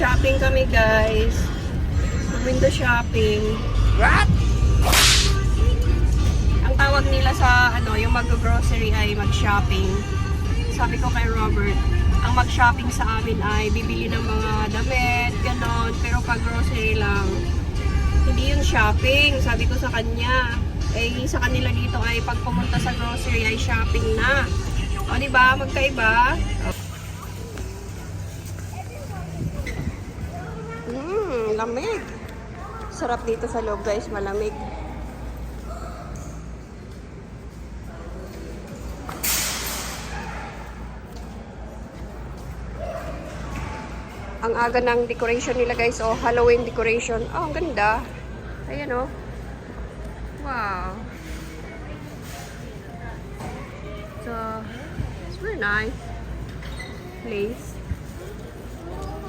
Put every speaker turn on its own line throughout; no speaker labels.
Mag-shopping kami guys. Window shopping.
What?
Ang tawag nila sa ano, yung mag-grocery ay mag-shopping. Sabi ko kay Robert, ang mag-shopping sa amin ay bibili ng mga damit, ganon. Pero pag grocery lang, hindi yun shopping. Sabi ko sa kanya, eh sa kanila dito ay pag pumunta sa grocery ay shopping na. O di ba magkaiba? Mmm, lamig. Sarap dito sa loob guys, malamig. Ang aga ng decoration nila guys, oh, Halloween decoration. Oh, ang ganda. Ayan oh. Wow. So, it's very nice place.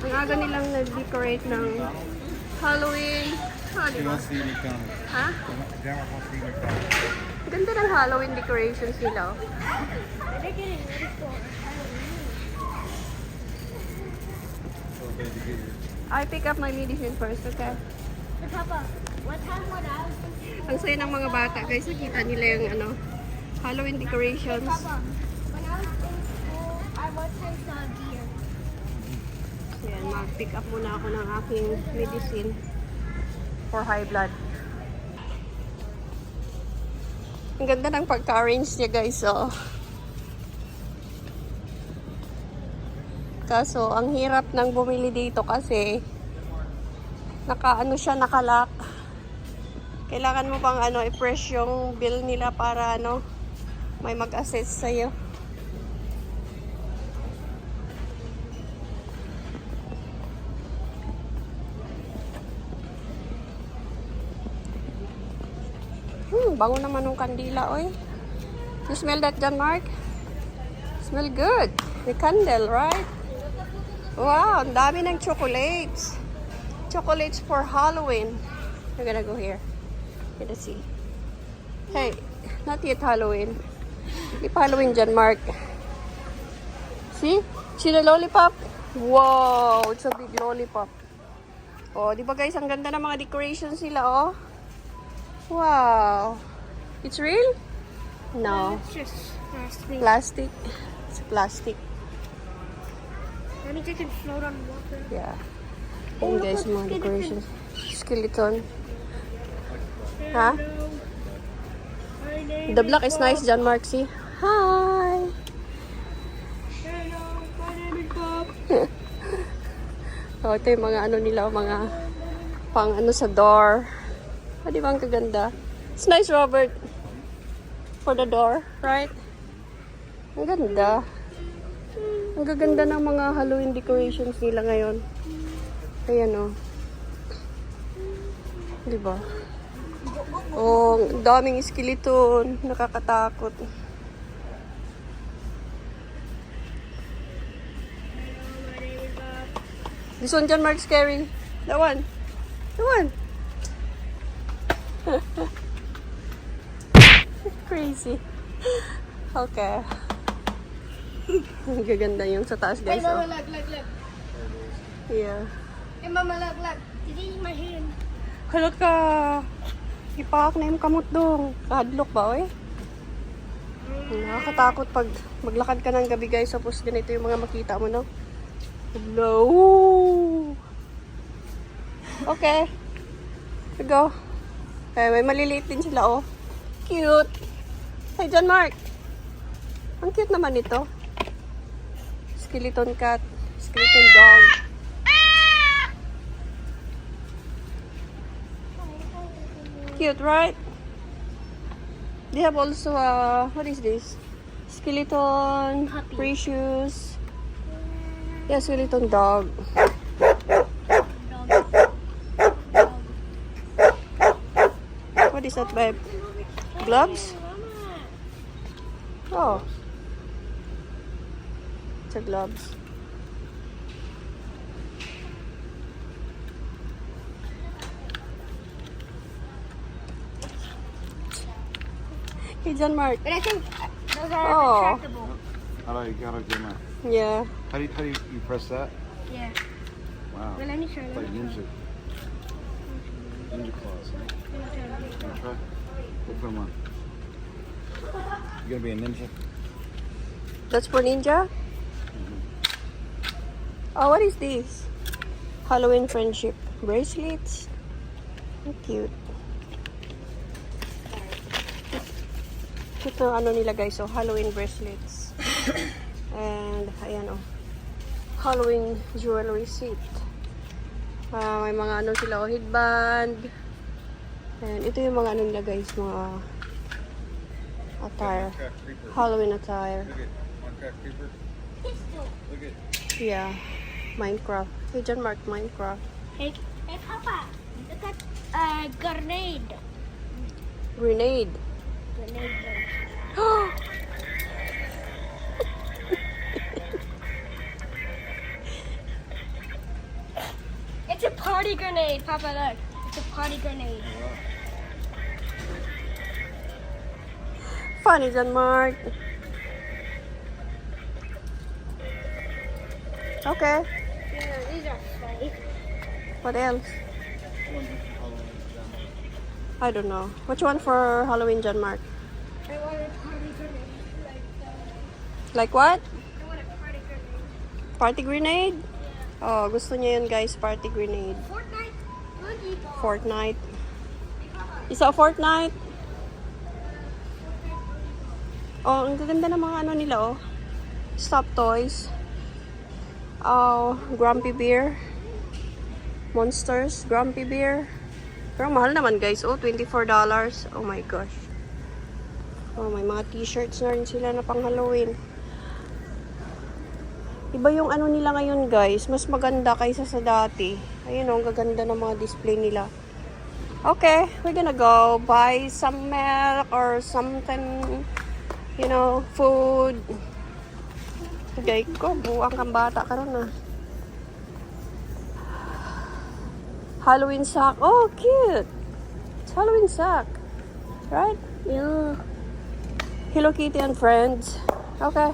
Ang aga nilang nag-decorate ng Halloween. Ah, di
You
ba? Ha? Ganda ng Halloween decorations nila. oh.
They're getting ready for
here.
I pick up my medicine first, okay?
Hey, Papa, what time would I was
Ang saya ng mga bata, guys. Nakita nila yung ano, Halloween decorations.
Papa, when I was in school, I saw a deer.
Mag-pick up muna ako ng aking medicine for high blood. Ang ganda ng pagka-arrange niya, guys, oh. Kaso, ang hirap ng bumili dito kasi naka-ano siya, nakalock. Kailangan mo pang ano, i-press yung bill nila para ano, may mag-assess sa'yo. Hmm, bango naman ng kandila, oy. You smell that, John Mark? Smell good. The candle, right? Wow, ang dami ng chocolates. Chocolates for Halloween. We're gonna go here. Gonna see. Hey, not yet Halloween. Hindi pa Halloween, John Mark. See? See the lollipop? Wow, it's a big lollipop. Oh, di ba guys, ang ganda ng mga decorations nila, oh. Wow. It's real? No.
It's just plastic.
Plastic. It's plastic.
That means it can float on water.
Yeah. Ayun guys, mga decorations. Skeleton. Ha?
Name
The black is nice, John Mark. See? Hi!
Hello, my name is Bob.
Oh, ito yung mga ano nila, mga pang ano sa door. Ah, ba ang kaganda? It's nice, Robert. For the door, right? Ang ganda. Ang gaganda ng mga Halloween decorations nila ngayon. Ayan, oh. Di ba? Oh, daming skeleton. Nakakatakot. This one, John Mark, scary. That one. That one. Crazy. Okay. Ang gaganda yung sa taas, guys.
Mama,
Oh.
look, look, look.
Yeah.
Hey, Mama, he eat my hand?
Halot ka. Ipaak na yung kamot dong. Kahadlok ba, oy? Nakakatakot pag maglakad ka ng gabi, guys. Tapos ganito yung mga makita mo, no? Hello. Okay. Here go. Eh, may maliliit din sila, oh. Cute. Hey, John Mark. Ang cute naman ito. Skeleton cat. Skeleton dog. Cute, right? They have also uh, what is this? Skeleton,
Puppy.
precious. Yeah, skeleton dog. What is that, babe? Gloves? Oh. It's a gloves. Hey, John Mark.
But I think those are
Oh.
retractable.
How do you gotta get my?
Yeah.
How do you, how do you, you press that?
Yeah.
Wow.
Let me try
Like
them.
Ninja. Claws. Wanna try? We'll put them on. You gonna be a ninja?
That's for Ninja? Mm-hmm. Oh, what is this? Halloween friendship bracelets. How cute. Ito ano nila guys, so Halloween bracelets. And ayan oh. Halloween jewelry set. Ah, may mga ano sila oh, headband. And ito yung mga ano nila guys, mga attire. Halloween attire. Yeah. Minecraft. Hey, John Mark, Minecraft.
Hey, hey, Papa, look at uh, grenade.
Grenade.
Grenade. party grenade, Papa. Look, it's a party grenade.
Funny, Denmark. Okay.
Yeah, these are funny.
What else? I don't know. Which one for Halloween, Denmark?
I want a party grenade like that.
Like what?
I want a party grenade.
Party grenade? Oh, gusto niya yun guys, party grenade.
Fortnite.
Fortnite. Isa Fortnite. Oh, ang gaganda ng mga ano nila oh. Stop toys. Oh, Grumpy Beer. Monsters, Grumpy Beer. Pero mahal naman guys. Oh, $24. Oh my gosh. Oh, may mga t-shirts na rin sila na pang Halloween. Iba yung ano nila ngayon guys. Mas maganda kaysa sa dati. Ayun oh, ang gaganda ng mga display nila. Okay, we're gonna go buy some milk or something, you know, food. Tagay ko, buwang kang bata ka ron ah. Halloween sack. Oh, cute! It's Halloween sack. Right? Yeah. Hello Kitty and friends. Okay.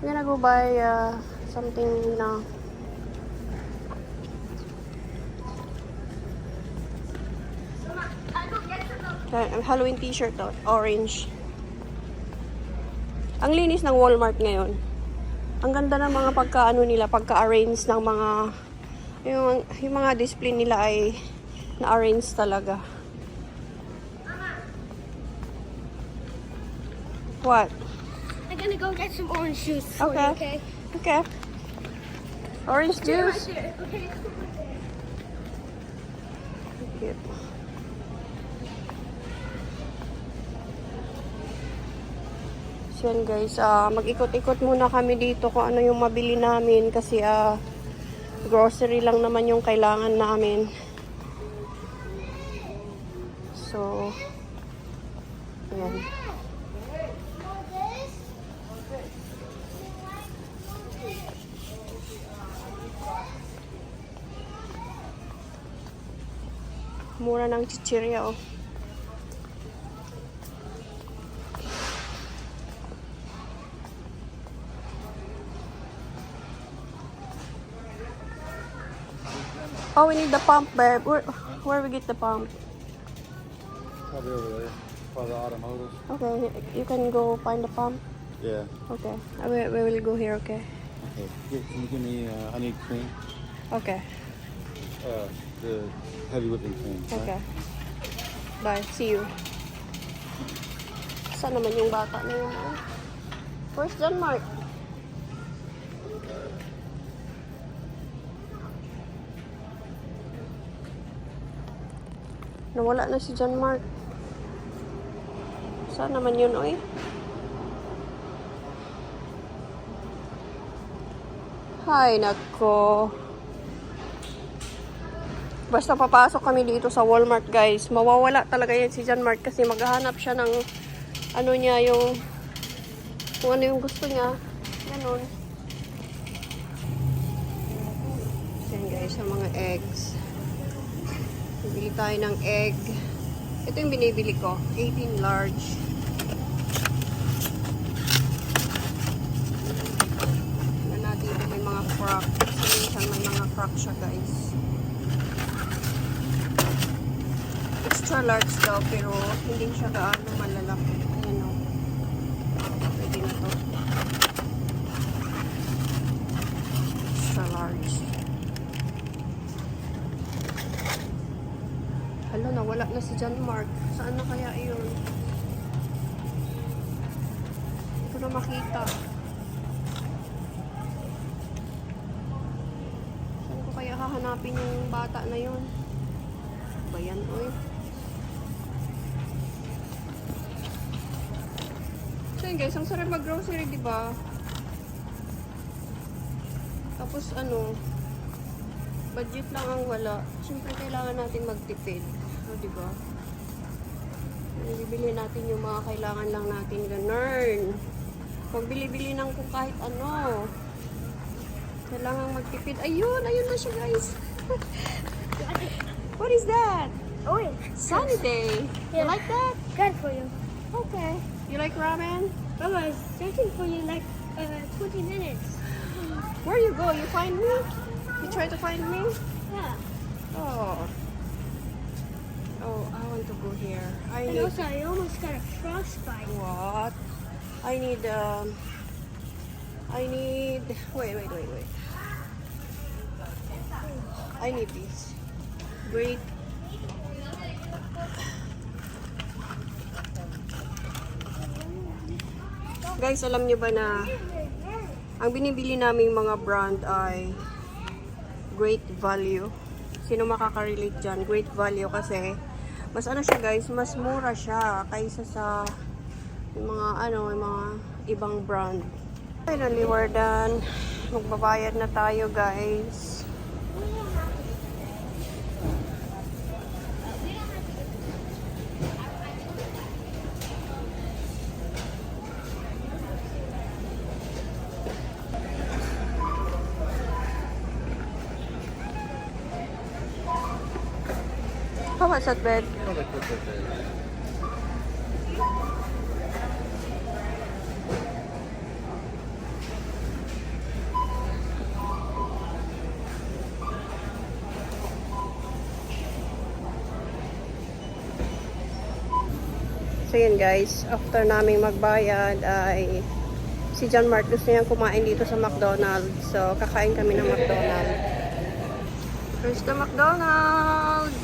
We're gonna go buy uh, something, ang Halloween t-shirt daw. Orange. Ang linis ng Walmart ngayon. Ang ganda ng mga pagka-ano nila, pagka-arrange ng mga yung, yung mga display nila ay na-arrange talaga. What?
I'm gonna go get some orange juice for
Okay.
you, okay?
Okay. Orange juice. Cute. So yan guys, ah, mag-ikot-ikot muna kami dito kung ano yung mabili namin kasi ah, grocery lang naman yung kailangan namin. So, yan. Mura ng chichirya oh. Oh, we need the pump, babe. Where, where we get the pump?
Probably over there. By the automotive.
Okay, you can go find the pump.
Yeah.
Okay, I will, we will go here, okay?
Okay. Can you give me? Uh, I need cream.
Okay,
Uh, the heavy whipping cream.
okay. Bye, see you. Saan naman yung bata na yun? Where's John Mark? Nawala na si John Mark. Saan naman yun, oy? Hay, nako. Basta papasok kami dito sa Walmart, guys. Mawawala talaga yan si John Mark kasi maghahanap siya ng ano niya, yung kung ano yung gusto niya. Ganon. Yan guys, ang mga eggs. Bibili tayo ng egg. Ito yung binibili ko. 18 large. Tignan natin kung may mga crock. Kasi minsan may mga crock siya guys. Extra large daw pero hindi siya gaano malalaki. Ayan o. Pwede na to. Hala, nawala na si John Mark. Saan na kaya iyon? Hindi ko na makita. Saan ko kaya hahanapin yung bata na yun? Ba yan, oy? So yun guys, ang sarap mag-grocery, di ba? Tapos ano, budget lang ang wala. Siyempre kailangan natin magtipid. O, di ba? Bibili natin yung mga kailangan lang natin ganun. Huwag bili-bili ng kung kahit ano. Kailangan magtipid. Ayun, ayun na siya guys. What is that?
Oh, yeah.
Sunny day. You
Yeah.
like that?
Good for you.
Okay. You like ramen?
Mama, I was searching for you like uh, 20 minutes.
Where you go? You find me? You try to find me?
Yeah.
Oh. Oh, I want to go here. I
And
need
also, I almost got a frostbite.
what? I need um I need wait wait wait wait. I need this. Great Guys, alam niyo ba na ang binibili naming mga brand ay great value. Sino makaka-relate dyan? Great value kasi mas ano siya guys, mas mura siya kaysa sa yung mga ano, yung mga ibang brand. Finally, we're done. Magbabayad na tayo guys. How much that bed? So yun guys, after naming magbayad ay si John Mark gusto niyang kumain dito sa McDonald's. So kakain kami ng McDonald's. Here's the McDonald's!